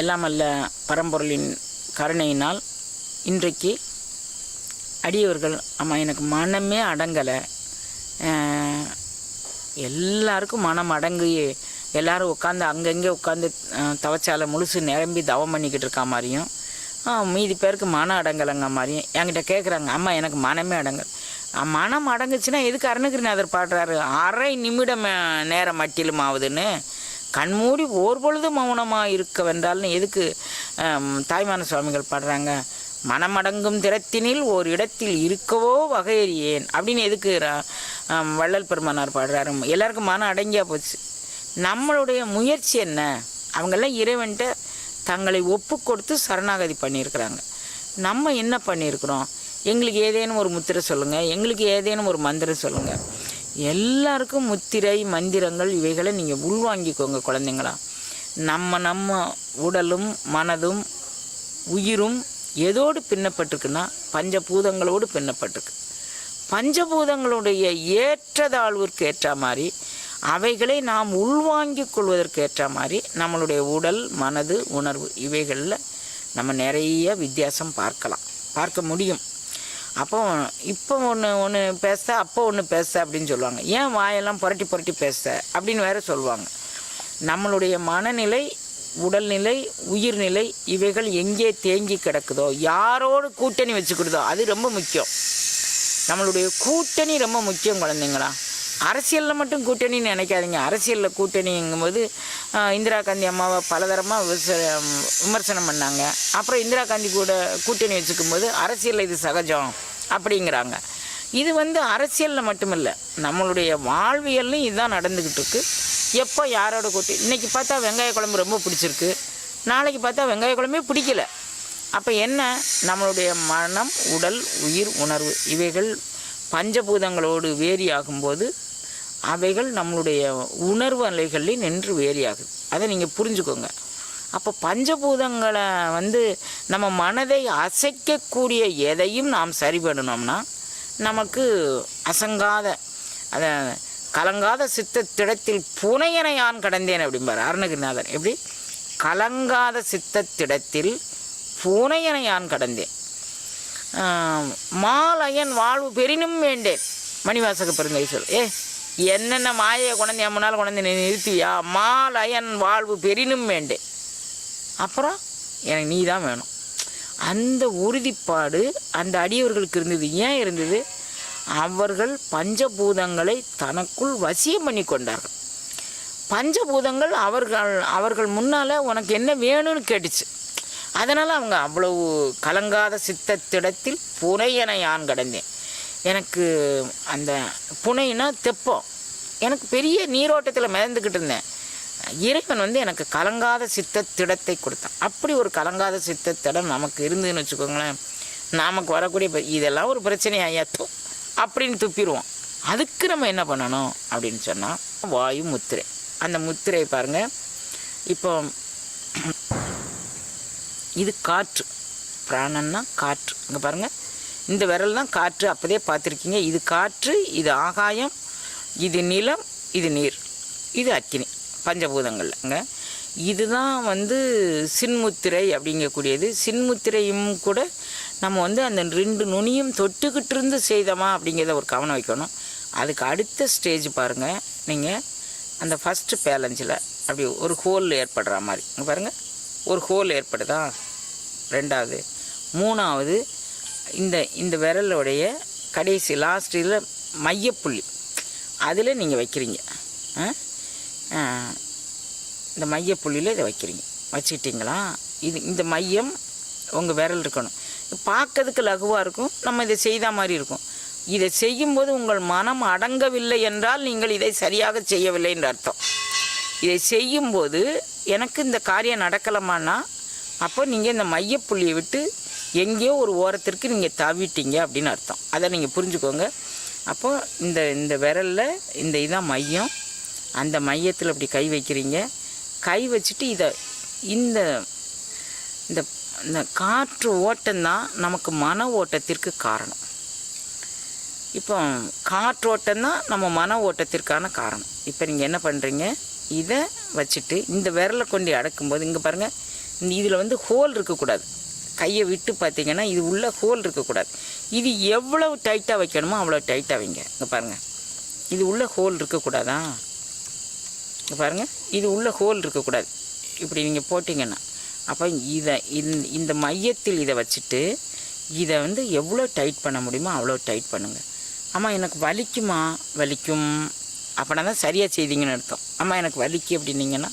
எல்லாம் அல்ல பரம்பொருளின் கருணையினால் இன்றைக்கு அடியவர்கள் அம்மா எனக்கு மனமே அடங்கலை. எல்லாருக்கும் மனம் அடங்கி எல்லோரும் உட்காந்து அங்கங்கே உட்காந்து தவச்சால முழுசு நிரம்பி தவம் பண்ணிக்கிட்டு இருக்கா மாதிரியும். மீதி பேருக்கு மனம் அடங்கலைங்க மாதிரியும். என்கிட்ட கேட்குறாங்க அம்மா எனக்கு மனமே அடங்கல். மனம் அடங்குச்சுன்னா எதுக்கு அருணகிரிநாதர் பாடுறாரு? அரை நிமிடம் நேரம் மட்டிலும் ஆகுதுன்னு கண்மூடி ஓர் பொழுது மௌனமாக இருக்கவென்றால்னு எதுக்கு தாய்மான சுவாமிகள் பாடுறாங்க? மனமடங்கும் திறத்தினில் ஓர் இடத்தில் இருக்கவோ வகையறியேன். அப்படின்னு எதுக்கு வள்ளல் பெருமானார் பாடுறாரு. எல்லாருக்கும் மனம் அடங்கியா போச்சு. நம்மளுடைய முயற்சி என்ன? அவங்கெல்லாம் இறைவன்ட்ட தங்களை ஒப்பு கொடுத்து சரணாகதி பண்ணியிருக்கிறாங்க. நம்ம என்ன பண்ணியிருக்கிறோம்? எங்களுக்கு ஏதேனும் ஒரு முத்திரை சொல்லுங்கள் எங்களுக்கு ஏதேனும் ஒரு மந்திரம் சொல்லுங்கள் எல்லாருக்கும் முத்திரை மந்திரங்கள் இவைகளை நீங்கள் உள்வாங்கிக்கோங்க குழந்தைங்களா. நம்ம நம்ம உடலும் மனதும் உயிரும் எதோடு பின்னப்பட்டிருக்குன்னா பஞ்சபூதங்களோடு பின்னப்பட்டிருக்கு. பஞ்சபூதங்களுடைய ஏற்றதாழ்விற்கு ஏற்ற மாதிரி அவைகளை நாம் உள்வாங்கிக் கொள்வதற்கு ஏற்ற மாதிரி நம்மளுடைய உடல் மனது உணர்வு இவைகளில் நம்ம நிறைய வித்தியாசம் பார்க்கலாம். பார்க்க முடியும். அப்போ இப்போ ஒன்று ஒன்று பேச அப்போ ஒன்று பேச அப்படின்னு சொல்லுவாங்க. ஏன் வாயெல்லாம் புரட்டி புரட்டி பேச? அப்படின்னு வேற சொல்லுவாங்க. நம்மளுடைய மனநிலை உடல்நிலை உயிர்நிலை இவைகள் எங்கே தேங்கி கிடக்குதோ யாரோடு கூட்டணி வச்சுக்கிடுதோ அது ரொம்ப முக்கியம். நம்மளுடைய கூட்டணி ரொம்ப முக்கியம் குழந்தைங்களா. அரசியலில் மட்டும் கூட்டணின்னு நினைக்காதீங்க. அரசியலில் கூட்டணிங்கும்போது இந்திரா காந்தி அம்மாவை பலதரமாக விச விமர்சனம் பண்ணாங்க. அப்புறம் இந்திரா காந்தி கூட கூட்டணி வச்சுக்கும்போது அரசியலில் இது சகஜம் அப்படிங்கிறாங்க. இது வந்து அரசியலில் மட்டுமில்லை. நம்மளுடைய வாழ்வியல்லையும் இதுதான் நடந்துக்கிட்டு இருக்கு எப்போ யாரோட கூட்டி இன்றைக்கி பார்த்தா வெங்காய குழம்பு ரொம்ப பிடிச்சிருக்கு. நாளைக்கு பார்த்தா வெங்காய குழம்பே பிடிக்கல. அப்போ என்ன? நம்மளுடைய மனம் உடல் உயிர் உணர்வு இவைகள் பஞ்சபூதங்களோடு வேரி ஆகும்போது அவைகள் நம்மளுடைய உணர்வு அலைகளில் நின்று வேரி ஆகுது அதை நீங்கள் புரிஞ்சுக்கோங்க. அப்போ பஞ்சபூதங்களை வந்து நம்ம மனதை அசைக்கக்கூடிய எதையும் நாம் சரி பண்ணணும்னா நமக்கு அசங்காத அத கலங்காத சித்தத்திடத்தில் புனையனை யான் கடந்தேன் அப்படிம்பார் அருணகிரிநாதன் எப்படி? கலங்காத சித்தத்திடத்தில் புனையனை யான் கடந்தேன். மாலயன் வாழ்வு பெரினும் வேண்டேன். மணிவாசக பெருங்கை சொல். ஏ என்னென்ன மாயை கொண்டாந்து என் முன்னால் கொண்டு நீ நிறுத்தியா? மாலயன் வாழ்வு பெரினும் வேண்டேன் அப்புறம் எனக்கு நீ தான் வேணும். அந்த உறுதிப்பாடு அந்த அடியவர்களுக்கு இருந்தது. ஏன் இருந்தது? அவர்கள் பஞ்சபூதங்களை தனக்குள் வசியம் பண்ணி கொண்டார்கள். பஞ்சபூதங்கள் அவர்கள் அவர்கள் முன்னால் உனக்கு என்ன வேணும்னு கேட்டுச்சு. அதனால் அவங்க அவ்வளவு கலங்காத சித்தத்திடத்தில் புனையனை யான் கடந்தேன். எனக்கு அந்த புனைனா தெப்பம். எனக்கு பெரிய நீரோட்டத்தில் மிதந்துக்கிட்டு இருந்தேன். இறைவன் வந்து எனக்கு கலங்காத சித்தத்திடத்தை கொடுத்தான். அப்படி ஒரு கலங்காத சித்தத்திடம் நமக்கு இருந்துன்னு வச்சுக்கோங்களேன். நமக்கு வரக்கூடிய இதெல்லாம் ஒரு பிரச்சனை ஐயாத்தோ அப்படின்னு துப்பிடுவோம். அதுக்கு நம்ம என்ன பண்ணணும் அப்படின்னு சொன்னால் வாயு முத்திரை. அந்த முத்திரை பாருங்கள் இப்போ இது காற்று. பிராணன்னா காற்று. இங்கே பாருங்கள் இந்த விரல் தான் காற்று அப்போதே பார்த்துருக்கீங்க. இது காற்று இது ஆகாயம் இது நிலம் இது நீர் இது அக்கினி பஞ்சபூதங்கள்ங்க. இதுதான் வந்து சின்முத்திரை அப்படிங்கக்கூடியது. சின்முத்திரையும் கூட நம்ம வந்து அந்த ரெண்டு நுனியும் தொட்டுக்கிட்டு இருந்து செய்தோமா அப்படிங்கிறத ஒரு கவனம் வைக்கணும். அதுக்கு அடுத்த ஸ்டேஜ் பாருங்கள் நீங்கள் அந்த ஃபஸ்ட்டு பேலஞ்சில் அப்படி ஒரு ஹோல் ஏற்படுற மாதிரி. இங்கே பாருங்கள் ஒரு ஹோல் ஏற்படுதா? ரெண்டாவது. மூணாவது இந்த இந்த விரலுடைய கடைசி லாஸ்ட்டில் மையப்புள்ளி. அதில் நீங்கள் வைக்கிறீங்க. ஆ? இந்த மையப்புள்ளியில் இதை வைக்கிறீங்க. வச்சுக்கிட்டிங்களா? இது இந்த மையம் உங்கள் விரல் இருக்கணும். பார்க்கறதுக்கு லகுவாக இருக்கும். நம்ம இதை செய்த மாதிரி இருக்கும். இதை செய்யும்போது உங்கள் மனம் அடங்கவில்லை என்றால் நீங்கள் இதை சரியாக செய்யவில்லை என்று அர்த்தம். இதை செய்யும்போது எனக்கு இந்த காரியம் நடக்கலாமான்னா அப்போ நீங்கள் இந்த மையப்புள்ளியை விட்டு எங்கேயோ ஒரு ஓரத்திற்கு நீங்கள் தவிட்டீங்க அப்படின்னு அர்த்தம். அதை நீங்கள் புரிஞ்சுக்கோங்க. அப்போ இந்த இந்த விரலில் இந்த இதான் மையம். அந்த மையத்தில் அப்படி கை வைக்கிறீங்க. கை வச்சுட்டு இதை இந்த இந்த இந்த காற்று ஓட்டம்தான் நமக்கு மன ஓட்டத்திற்கு காரணம். இப்போ காற்றோட்டம்தான் நம்ம மன ஓட்டத்திற்கான காரணம். இப்போ நீங்கள் என்ன பண்ணுறீங்க இதை வச்சுட்டு இந்த விரலை கொண்டு அடக்கும்போது இங்கே பாருங்கள் இதில் வந்து ஹோல் இருக்கக்கூடாது. கையை விட்டு பார்த்தீங்கன்னா இது உள்ள ஹோல் இருக்கக்கூடாது. இது எவ்வளோ டைட்டாக வைக்கணுமோ அவ்வளோ டைட்டாக வைங்க. இங்கே பாருங்கள் இது உள்ள ஹோல் இருக்கக்கூடாதா? இங்கே பாருங்கள் இது உள்ள ஹோல் இருக்கக்கூடாது. இப்படி நீங்கள் போட்டிங்கன்னா. அப்போ இதை இந்த இந்த மையத்தில் இதை வச்சுட்டு இதை வந்து எவ்வளோ டைட் பண்ண முடியுமோ அவ்வளோ டைட் பண்ணுங்கள் ஆமாம் எனக்கு வலிக்குமா? வலிக்கும். அப்படின்னா தான் சரியாக செய்தீங்கன்னு அர்த்தம். ஆமாம் எனக்கு வலிக்கு அப்படின்னீங்கன்னா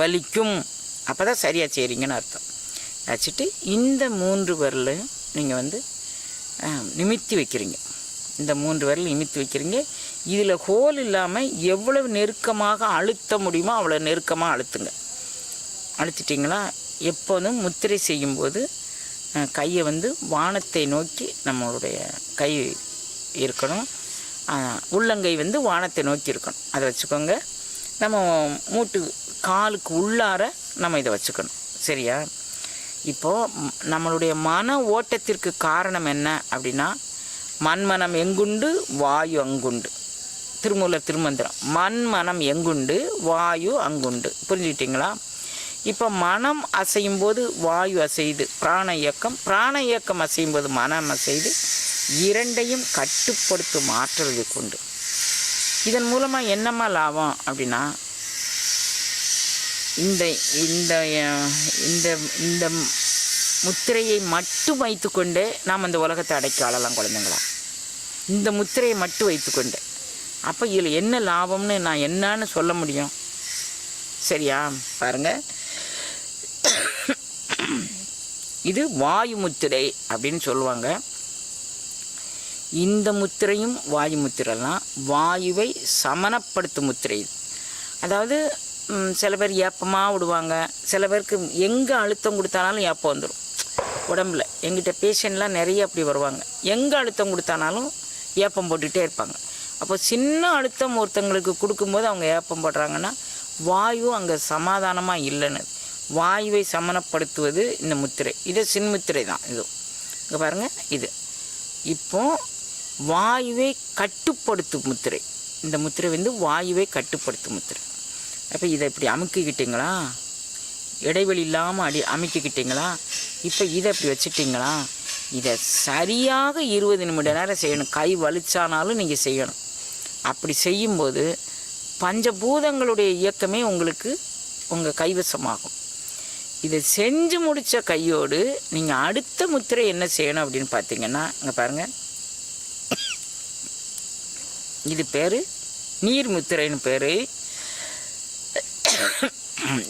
வலிக்கும். அப்போ தான் சரியாக செய்கிறீங்கன்னு அர்த்தம். வச்சுட்டு இந்த மூன்று வரலையும் நீங்கள் வந்து நிமித்தி வைக்கிறீங்க. இந்த மூன்று விரல் நிமித்தி வைக்கிறீங்க. இதில் ஹோல் இல்லாமல் எவ்வளவு நெருக்கமாக அழுத்த முடியுமோ அவ்வளோ நெருக்கமாக அழுத்துங்க. அழுத்திட்டிங்களா எப்போதும் முத்திரை செய்யும்போது கையை வந்து வானத்தை நோக்கி நம்மளுடைய கை இருக்கணும். உள்ளங்கை வந்து வானத்தை நோக்கி இருக்கணும். அதை வச்சுக்கோங்க. நம்ம மூட்டு காலுக்கு உள்ளார நம்ம இதை வச்சுக்கணும். சரியா? இப்போது நம்மளுடைய மன ஓட்டத்திற்கு காரணம் என்ன அப்படின்னா மண்மனம் எங்குண்டு? வாயு அங்குண்டு. திருமூலர் திருமந்திரம். மண்மனம் எங்குண்டு? வாயு அங்குண்டு. புரிஞ்சுக்கிட்டீங்களா? இப்போ மனம் அசையும் போது வாயு அசையுது பிராண இயக்கம். பிராண இயக்கம் அசையும் போது மனம் அசையுது இரண்டையும் கட்டுப்படுத்தும் ஆற்றல் உண்டு. இதன் மூலமாக என்னம்மா லாபம் அப்படின்னா இந்த இந்த இந்த இந்த முத்திரையை மட்டும் வைத்துக்கொண்டே நாம் இந்த உலகத்தை அடைக்க ஆளலாம் குழந்தைங்களா? இந்த முத்திரையை மட்டும் வைத்துக்கொண்டு. அப்போ இதில் என்ன லாபம்னு நான் என்னன்னு சொல்ல முடியும்? சரியா? பாருங்கள் இது வாயு முத்திரை அப்படின்னு சொல்லுவாங்க. இந்த முத்திரையும் வாயு முத்திரைலாம் வாயுவை சமனப்படுத்தும் முத்திரை அதாவது சில பேர் ஏப்பமாக விடுவாங்க. சில பேருக்கு எங்கே அழுத்தம் கொடுத்தானாலும் ஏப்பம் வந்துடும் உடம்புல. எங்கிட்ட பேஷண்ட்லாம் நிறைய அப்படி வருவாங்க. எங்கே அழுத்தம் கொடுத்தானாலும் ஏப்பம் போட்டுகிட்டே இருப்பாங்க. அப்போ சின்ன அழுத்தம் ஒருத்தங்களுக்கு கொடுக்கும்போது அவங்க ஏப்பம் போடுறாங்கன்னா வாயு அங்கே சமாதானமாக இல்லைன்னு. வாயுவை சமனப்படுத்துவது இந்த முத்திரை. இது சின்முத்திரை தான் இது. இங்கே பாருங்கள் இது. இப்போ வாயுவை கட்டுப்படுத்தும் முத்திரை. இந்த முத்திரை வந்து வாயுவை கட்டுப்படுத்தும் முத்திரை. அப்போ இதை இப்படி அமுக்கிக்கிட்டிங்களா? இடைவெளி இல்லாமல் அடி அமைக்கிக்கிட்டிங்களா? இப்போ இதை இப்படி வச்சுட்டிங்களா? இதை சரியாக இருபது நிமிட நேரம் செய்யணும். கை வலிச்சானாலும் நீங்கள் செய்யணும். அப்படி செய்யும்போது பஞ்சபூதங்களுடைய இயக்கமே உங்களுக்கு உங்கள் கைவசமாகும். இதை செஞ்சு முடித்த கையோடு நீங்கள் அடுத்த முத்திரை என்ன செய்யணும் அப்படின்னு பார்த்தீங்கன்னா இங்கே பாருங்கள் இது பேர் நீர் முத்திரைன்னு பேர்.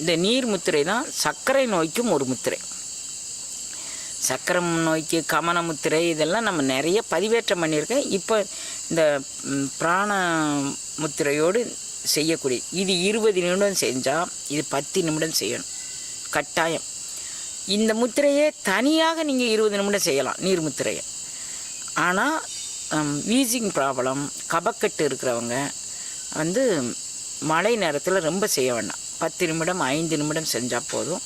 இந்த நீர் முத்திரை தான் சர்க்கரை நோய்க்கும் ஒரு முத்திரை. சக்கரை நோய்க்கு கமன முத்திரை இதெல்லாம் நம்ம நிறைய பதிவேற்றம் பண்ணியிருக்கேன். இப்போ இந்த பிராண முத்திரையோடு செய்யக்கூடிய இது இருபது நிமிடம் செஞ்சால் இது பத்து நிமிடம் செய்யணும். கட்டாயம். இந்த முத்திரையே தனியாக நீங்கள் இருபது நிமிடம் செய்யலாம் நீர் முத்திரையை. ஆனால் வீசிங் ப்ராப்ளம் கபக்கட்டு இருக்கிறவங்க வந்து மழை நேரத்தில் ரொம்ப செய்ய வேண்டாம். பத்து நிமிடம் ஐந்து நிமிடம் செஞ்சால் போதும்.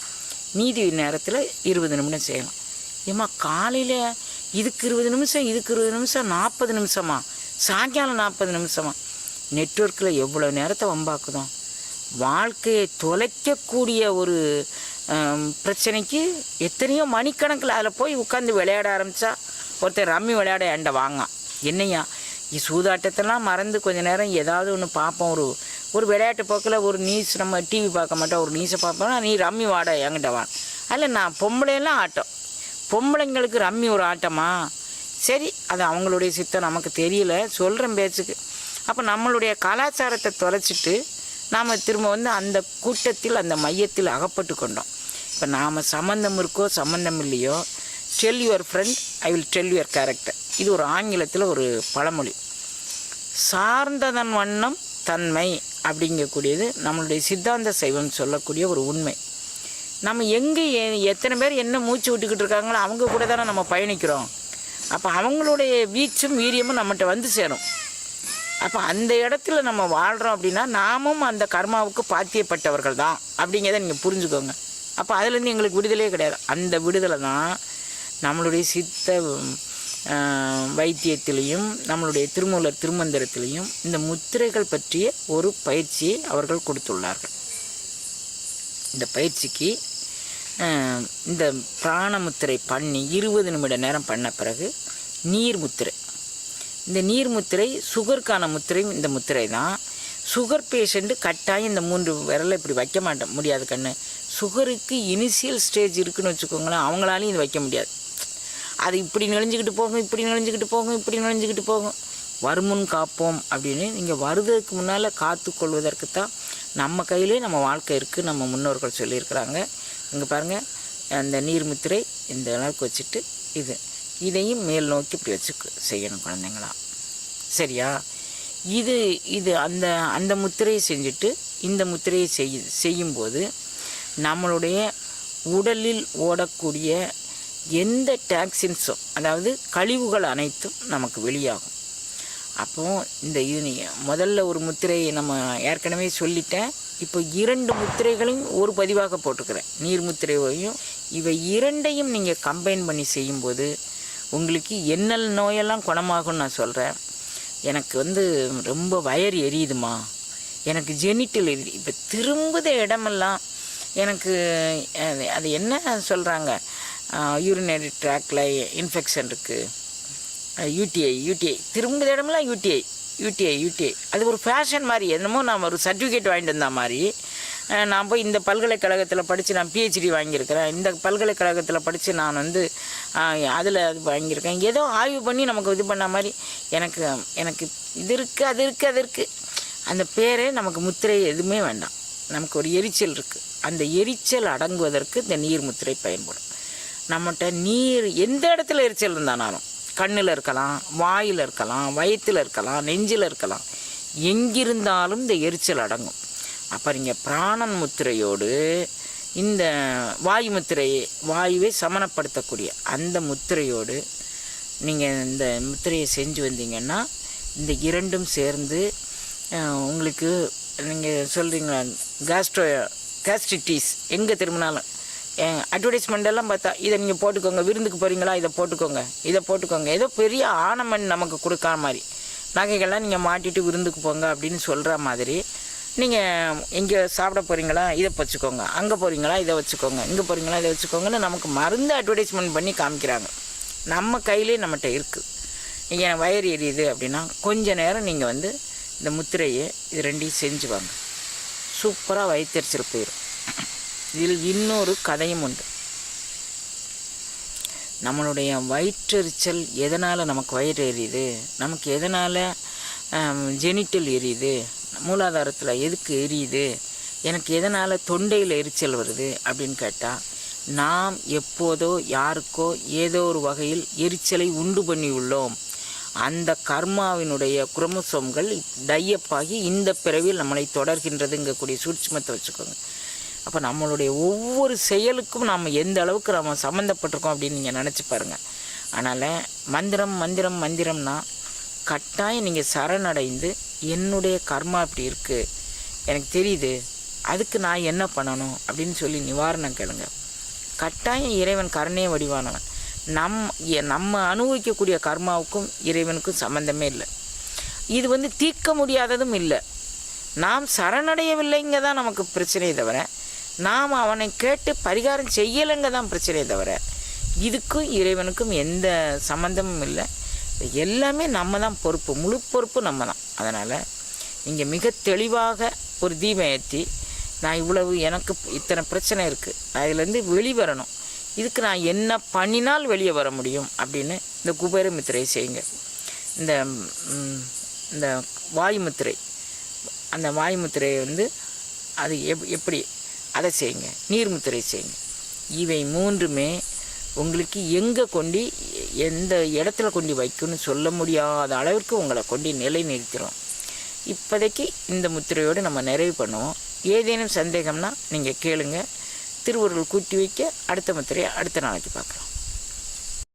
மீதி நேரத்தில் இருபது நிமிடம் செய்யலாம். ஏம்மா காலையில் இதுக்கு இருபது நிமிஷம் இதுக்கு இருபது நிமிஷம் நாற்பது நிமிஷமா? சாயங்காலம் நாற்பது நிமிஷமா? நெட்வொர்க்கில் எவ்வளோ நேரத்தை வம்பாக்குதோம் வாழ்க்கையை தொலைக்கக்கூடிய ஒரு பிரச்சனைக்கு எத்தனையோ மணிக்கணக்கில் அதில் போய் உட்காந்து விளையாட ஆரம்பித்தா ஒருத்தர் ரம்மி விளையாட என்கிட்ட வாங்க என்னையா? இ சூதாட்டத்தெல்லாம் மறந்து கொஞ்சம் நேரம் ஏதாவது ஒன்று பார்ப்போம் ஒரு ஒரு விளையாட்டு போக்கில் ஒரு நியூஸ் நம்ம டிவி பார்க்க மாட்டோம். ஒரு நியூஸை பார்ப்போம்னா நீ ரம்மி வாட என்கிட்ட வா. அதில் நான் பொம்பளையெல்லாம் ஆட்டம். பொம்பளைங்களுக்கு ரம்மி ஒரு ஆட்டமா? சரி அது அவங்களுடைய சித்தம் நமக்கு தெரியல. சொல்கிறேன் பேச்சுக்கு. அப்போ நம்மளுடைய கலாச்சாரத்தை தொலைச்சிட்டு நாம் திரும்ப வந்து அந்த கூட்டத்தில் அந்த மையத்தில் அகப்பட்டு கொண்டோம். இப்போ நாம் சம்மந்தம் இருக்கோ சம்மந்தம் இல்லையோ tell your friend I will tell your character இது ஒரு ஆங்கிலத்தில் ஒரு பழமொழி. சார்ந்ததன் வண்ணம் தன்மை. அப்படிங்கக்கூடியது நம்மளுடைய சித்தாந்த சைவம் சொல்லக்கூடிய ஒரு உண்மை. நம்ம எங்கே எ- எத்தனை பேர் என்ன மூச்சு விட்டுக்கிட்டு இருக்காங்களோ அவங்க கூட தானே நம்ம பயணிக்கிறோம். அப்போ அவங்களுடைய வீச்சும் வீரியமும் நம்மகிட்ட வந்து சேரும். அப்போ அந்த இடத்துல நம்ம வாழ்கிறோம் அப்படின்னா நாமும் அந்த கர்மாவுக்கு பாத்தியப்பட்டவர்கள் தான் அப்படிங்கிறத நீங்கள் புரிஞ்சுக்கோங்க. அப்போ அதுலேருந்து எங்களுக்கு விடுதலையே கிடையாது. அந்த விடுதலை தான் நம்மளுடைய சித்த வைத்தியத்திலையும் நம்மளுடைய திருமூலர் திருமந்திரத்திலையும் இந்த முத்திரைகள் பற்றிய ஒரு பயிற்சியை அவர்கள் கொடுத்துள்ளார்கள். இந்த பயிற்சிக்கு இந்த இந்த பிராணமுத்திரை பண்ணி இருபது நிமிட நேரம் பண்ண பிறகு நீர் முத்திரை. இந்த நீர் முத்திரை சுகருக்கான முத்திரையும் இந்த முத்திரை தான். சுகர் பேஷண்ட்டு கட்டாயம் இந்த மூன்று விரலை இப்படி வைக்க மாட்டேன் முடியாது கண்ணு. சுகருக்கு இனிஷியல் ஸ்டேஜ் இருக்குன்னு வச்சுக்கோங்களேன் அவங்களாலையும் இது வைக்க முடியாது. அது இப்படி நெளிஞ்சுக்கிட்டு போகும் இப்படி நெளிஞ்சுக்கிட்டு போகும் இப்படி நெளிஞ்சுக்கிட்டு போகும். வருமுன் காப்போம் அப்படின்னு நீங்கள் வருவதற்கு முன்னால் காத்து கொள்வதற்கு தான் நம்ம கையிலே நம்ம வாழ்க்கை இருக்குது நம்ம முன்னோர்கள் சொல்லியிருக்கிறாங்க. இங்கே பாருங்கள் அந்த நீர்முத்திரை இந்த அளவுக்கு வச்சுட்டு இது. இதையும் மேல் நோக்கி இப்படி வச்சு செய்யணும் குழந்தைங்களா. சரியா? இது இது அந்த அந்த முத்திரையை செஞ்சுட்டு இந்த முத்திரையை செய் செய்யும்போது நம்மளுடைய உடலில் ஓடக்கூடிய எந்த டாக்ஸின்ஸும் அதாவது கழிவுகள் அனைத்தும் நமக்கு வெளியாகும். அப்போது இந்த இது முதல்ல ஒரு முத்திரையை நம்ம ஏற்கனவே சொல்லிட்டேன். இப்போ இரண்டு முத்திரைகளையும் ஒரு பதிவாக போட்டுக்கிறேன். நீர் முத்திரையையும் இவை இரண்டையும் நீங்கள் கம்பைன் பண்ணி செய்யும்போது உங்களுக்கு என்னல் நோயெல்லாம் குணமாகும்னு நான் சொல்கிறேன் எனக்கு வந்து ரொம்ப வயர் எரியுதுமா? எனக்கு ஜெனிட்டல் எரியுது. இப்போ திரும்புத இடமெல்லாம் எனக்கு அது- அது என்ன சொல்கிறாங்க யூரினரி ட்ராக்டில் இன்ஃபெக்ஷன் இருக்குது யூடிஐ யூடிஐ திரும்புகிற இடமெல்லாம் யூடிஐ யூடிஐ யூடிஐ அது ஒரு ஃபேஷன் மாதிரி என்னமோ நான் ஒரு சர்டிஃபிகேட் வாங்கிட்டு வந்த மாதிரி. நான் போய் இந்த பல்கலைக்கழகத்தில் படித்து நான் பிஹெச்டி வாங்கியிருக்கிறேன். இந்த பல்கலைக்கழகத்தில் படித்து நான் வந்து அதில் அது வாங்கியிருக்கேன். ஏதோ ஆய்வு பண்ணி நமக்கு இது பண்ண மாதிரி எனக்கு எனக்கு இது இருக்குது அது இருக்குது அது இருக்குது அந்த பேரே நமக்கு முத்திரை எதுவுமே வேண்டாம். நமக்கு ஒரு எரிச்சல் இருக்குது அந்த எரிச்சல் அடங்குவதற்கு இந்த நீர் முத்திரை பயன்படும். நம்மகிட்ட நீர் எந்த இடத்துல எரிச்சல் இருந்தானாலும் கண்ணில் இருக்கலாம் வாயில் இருக்கலாம் வயிற்றில் இருக்கலாம் நெஞ்சில் இருக்கலாம். எங்கிருந்தாலும் இந்த எரிச்சல் அடங்கும். அப்போ நீங்கள் பிராணன் முத்திரையோடு இந்த வாயு முத்திரையை வாயுவை சமனப்படுத்தக்கூடிய அந்த முத்திரையோடு நீங்கள் இந்த முத்திரையை செஞ்சு வந்தீங்கன்னா இந்த இரண்டும் சேர்ந்து உங்களுக்கு நீங்கள் சொல்கிறீங்களா கேஸ்ட்ரோ கேஸ்ட்ரிட்டிஸ் எங்கே திரும்பினாலும் அட்வர்டைஸ்மெண்ட்டெல்லாம் பார்த்தா இதை நீங்கள் போட்டுக்கோங்க விருந்துக்கு போகிறீங்களா இதை போட்டுக்கோங்க இதை போட்டுக்கோங்க. ஏதோ பெரிய ஆனமெண்ட் நமக்கு கொடுக்காத மாதிரி. நகைகள்லாம் நீங்கள் மாட்டிட்டு விருந்துக்கு போங்க அப்படின்னு சொல்கிற மாதிரி. நீங்கள் இங்கே சாப்பிட போகிறீங்களா இதை வச்சுக்கோங்க. அங்கே போகிறீங்களா இதை வச்சுக்கோங்க. இங்கே போகிறீங்களா இதை வச்சுக்கோங்கன்னு நமக்கு மருந்து அட்வர்டைஸ்மெண்ட் பண்ணி காமிக்கிறாங்க. நம்ம கையிலே நம்மகிட்ட இருக்குது நீங்கள் எனக்கு வயிறு எரியுது அப்படின்னா கொஞ்ச நேரம் நீங்கள் வந்து இந்த முத்திரையை இது ரெண்டையும் செஞ்சு வாங்க சூப்பராக வயிற்றுச்சல் போயிடும் இதில் இன்னொரு கதையும் உண்டு. நம்மளுடைய வயிற்றெரிச்சல் எதனால் நமக்கு வயிறு எரியுது? நமக்கு எதனால் ஜெனிட்டல் எரியுது? மூலாதாரத்தில் எதுக்கு எரியுது? எனக்கு எதனால் தொண்டையில் எரிச்சல் வருது? அப்படின்னு கேட்டால் நாம் எப்போதோ யாருக்கோ ஏதோ ஒரு வகையில் எரிச்சலை உண்டு பண்ணியுள்ளோம் அந்த கர்மாவினுடைய குரோமோசோம்கள் டையப்பாகி இந்த பிறவியில் நம்மளை தொடர்கின்றதுங்கக்கூடிய சூட்சுமத்தை வச்சுக்கோங்க. அப்போ நம்மளுடைய ஒவ்வொரு செயலுக்கும் நாம் எந்த அளவுக்கு நம்ம சம்மந்தப்பட்டிருக்கோம் அப்படின்னு நீங்கள் நினச்சி பாருங்கள் அதனால் மந்திரம் மந்திரம் மந்திரம்னா கட்டாயம் நீங்கள் சரணடைந்து என்னுடைய கர்மா இப்படி இருக்குது எனக்கு தெரியுது. அதுக்கு நான் என்ன பண்ணணும் அப்படின்னு சொல்லி நிவாரணம் கேளுங்க. கட்டாயம் இறைவன் கருணைய வடிவானவன். நம் எ- நம்ம அனுபவிக்கக்கூடிய கர்மாவுக்கும் இறைவனுக்கும் சம்மந்தமே இல்லை. இது வந்து தீர்க்க முடியாததும் இல்லை. நாம் சரணடையவில்லைங்க தான் நமக்கு பிரச்சனையே தவிர நாம் அவனை கேட்டு பரிகாரம் செய்யலைங்க தான் பிரச்சனையே தவிர இதுக்கும் இறைவனுக்கும் எந்த சம்மந்தமும் இல்லை. எல்லாமே நம்ம தான் பொறுப்பு முழு பொறுப்பு நம்ம தான். அதனால் இங்கே மிக தெளிவாக ஒரு தீபம் ஏற்றி நான் இவ்வளவு எனக்கு இத்தனை பிரச்சனை இருக்குது நான் இதுலேருந்து வெளிவரணும் இதுக்கு நான் என்ன பண்ணினால் வெளியே வர முடியும் அப்படின்னு இந்த குபேர முத்திரையை செய்யுங்க. இந்த இந்த வாயு முத்திரை அந்த வாயு முத்திரையை வந்து அது எப் எப்படி அதை செய்யுங்க. நீர் முத்திரை செய்யுங்க. இவை மூன்றுமே உங்களுக்கு எங்கே கொண்டு எந்த இடத்துல கொண்டு வைக்கணும்னு சொல்ல முடியாத அளவிற்கு உங்களை கொண்டு நிலை நிறுத்திடும் இப்போதைக்கு இந்த முத்திரையோடு நம்ம நிறைவு பண்ணுவோம். ஏதேனும் சந்தேகம்னா நீங்கள் கேளுங்க. திருவருள் கூட்டி வைக்க அடுத்த முத்திரையை அடுத்த நாளைக்கு பார்க்குறோம்